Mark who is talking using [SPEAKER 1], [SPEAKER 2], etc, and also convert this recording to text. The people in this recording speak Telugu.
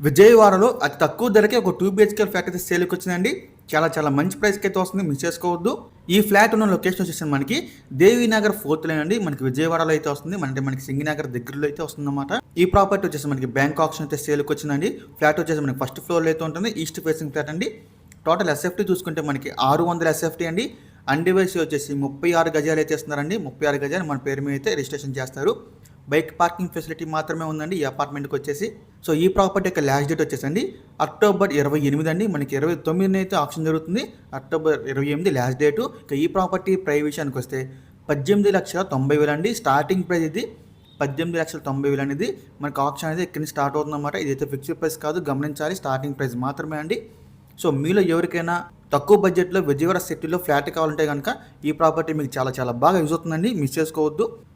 [SPEAKER 1] విజయవాడలో అతి తక్కువ ధరకే ఒక టూ బిహెచ్కే ఫ్లాట్ అయితే సేల్కి వచ్చిందండి. చాలా చాలా మంచి ప్రైస్కి అయితే వస్తుంది. మిస్ చేసుకోవద్దు. ఈ ఫ్లాట్ ఉన్న లొకేషన్ వచ్చేసి మనకి దేవీనగర్ ఫోర్త్ లైన్ అండి. మనకి విజయవాడలో అయితే వస్తుంది. అంటే మనకి సింగినగర్ దగ్గరలో అయితే వస్తుందన్నమాట. ఈ ప్రాపర్టీ వచ్చేసి మనకి బ్యాంక్ ఆప్షన్ అయితే సేల్కి వచ్చిందండి. ఫ్లాట్ వచ్చేసి మనకి ఫస్ట్ ఫ్లోర్లో అయితే ఉంటుంది. ఈస్ట్ ఫేసింగ్ ఫ్లాట్ అండి. టోటల్ ఎస్ఎఫ్టీ చూసుకుంటే మనకి ఆరు వందల ఎస్ఎఫ్టీ అండి. అన్డివైస్ వచ్చేసి ముప్పై ఆరు గజాలు అయితే ఇస్తున్నారండి. ముప్పై ఆరు గజాలు మన పేరు మీద అయితే రిజిస్ట్రేషన్ చేస్తారు. బైక్ పార్కింగ్ ఫెసిలిటీ మాత్రమే ఉందండి ఈ అపార్ట్మెంట్కి వచ్చేసి. సో ఈ ప్రాపర్టీ యొక్క లాస్ట్ డేట్ వచ్చేసండి. అక్టోబర్ ఇరవై ఎనిమిది అండి. మనకి ఇరవై తొమ్మిదిన అయితే ఆప్షన్ జరుగుతుంది. అక్టోబర్ ఇరవై ఎనిమిది లాస్ట్ డేటు. ఇక ఈ ప్రాపర్టీ ప్రై విషయానికి వస్తే పద్దెనిమిది లక్షల తొంభై వేలు అండి. స్టార్టింగ్ ప్రైస్ ఇది పద్దెనిమిది లక్షల తొంభై వేలు అనేది. మనకి ఆప్షన్ అనేది ఇక్కడి నుంచి స్టార్ట్ అవుతుందన్నమాట. ఇదైతే ఫిక్స్డ్ ప్రైస్ కాదు గమనించాలి. స్టార్టింగ్ ప్రైస్ మాత్రమే అండి. సో మీలో ఎవరికైనా తక్కువ బడ్జెట్లో విజయవాడ సిటీలో ఫ్లాట్ కావాలంటే కనుక ఈ ప్రాపర్టీ మీకు చాలా చాలా బాగా యూజ్ అవుతుందండి. మిస్ చేసుకోవద్దు.